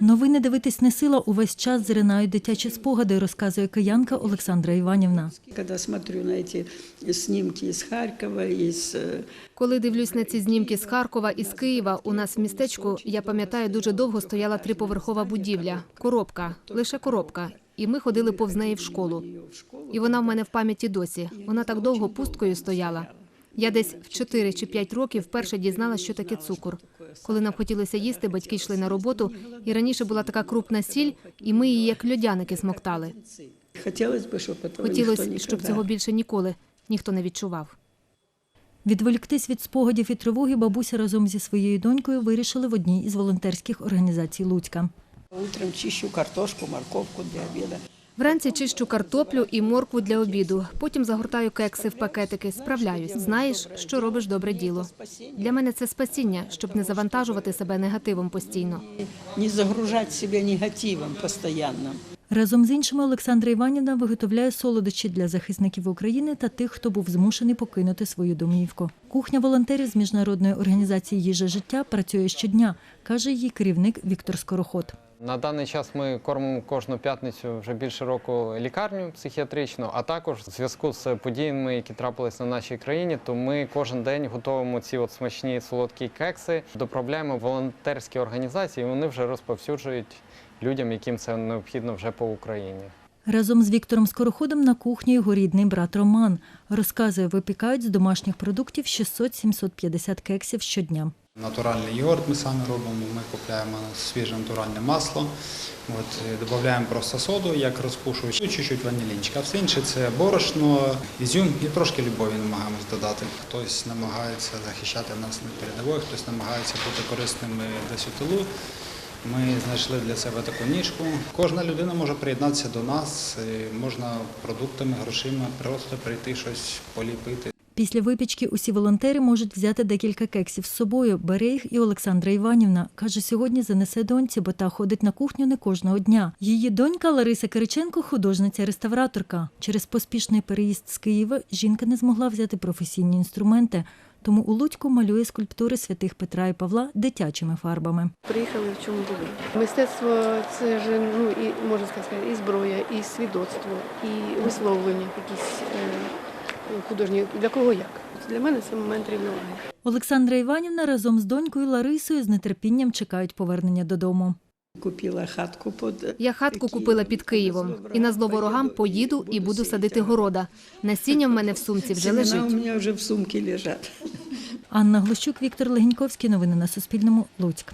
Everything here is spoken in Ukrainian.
Новини дивитись не сила. Увесь час зринають дитячі спогади, розказує киянка Олександра Іванівна. Когда смотрю на эти снимки из Харькова, из э, Коли дивлюсь на ці знімки з Харкова і з Києва, у нас в містечку, я пам'ятаю, дуже довго стояла триповерхова будівля. Коробка, лише коробка. І ми ходили повз неї в школу. І вона в мене в пам'яті досі. Вона так довго пусткою стояла. Я десь в 4 чи 5 років вперше дізналася, що таке цукор. Коли нам хотілося їсти, батьки йшли на роботу, і раніше була така крупна сіль, і ми її як льодяники смоктали. хотелось бы, чтобы этого Хотілося, никто щоб никогда цього більше ніколи ніхто не відчував. Відволіктись від спогадів і тривоги бабуся разом зі своєю донькою вирішили в одній із волонтерських організацій Луцька. Утром чищу картошку, морковку для обеда. Вранці чищу картоплю і моркву для обіду. Потім загортаю кекси в пакетики. Справляюсь. Знаєш, що робиш добре діло. Для мене це спасіння, щоб не завантажувати себе негативом постійно. Не загружать себя негативом постоянно. Разом з іншими Олександра Іванівна виготовляє солодощі для захисників України та тих, хто був змушений покинути свою домівку. Кухня волонтерів з міжнародної організації Їжа життя працює щодня, каже її керівник Віктор Скороход. На даний час ми кормимо кожну п'ятницю вже більше року лікарню психіатричну, а також в зв'язку з подіями, які трапились на нашій країні, то ми кожен день готуємо ці от смачні солодкі кекси, доправляємо волонтерські організації. і Вони вже розповсюджують людям, яким це необхідно вже по Україні. Разом з Віктором Скороходом на кухні його рідний брат Роман. Розказує, випікають з домашніх продуктів 600-750 кексів щодня. Натуральний йогурт ми самі робимо, ми купуємо свіже натуральне масло, от, е, додаємо просто соду, як розпушуючи, чуть-чуть ванілінчика. А все інше це борошно, ізюм і трошки любові намагаємось додати. Хтось намагається захищати нас на передовій, хтось намагається бути корисним десь у. Ми знайшли для себе таку ніжку. Кожна людина може приєднатися до нас, е, можна продуктами, грошима просто прийти щось поліпити. Після випічки усі волонтери можуть взяти декілька кексів з собою. Бере їх і Олександра Іванівна. Каже, сьогодні занесе доньці, бо та ходить на кухню не кожного дня. Її донька Лариса Кириченко художниця-реставраторка. Через поспішний переїзд з Києва жінка не змогла взяти професійні інструменти. Тому у Луцьку малює скульптури святих Петра і Павла дитячими фарбами. Приїхали в чому були. Мистецтво це ж ну і можна сказати, і зброя, і свідоцтво, і висловлення якісь е, художні. Для кого як? Для мене це момент рівноваги. Олександра Іванівна разом з донькою Ларисою з нетерпінням чекають повернення додому. Купила хатку под Я хатку купила під Києвом. І на зло ворогам поїду і буду садити города. Насіння в мене в сумці вже Семена у лежить. меня уже в сумке лежат. Анна Глущук, Віктор Легеньковський. Новини на Суспільному. Луцьк.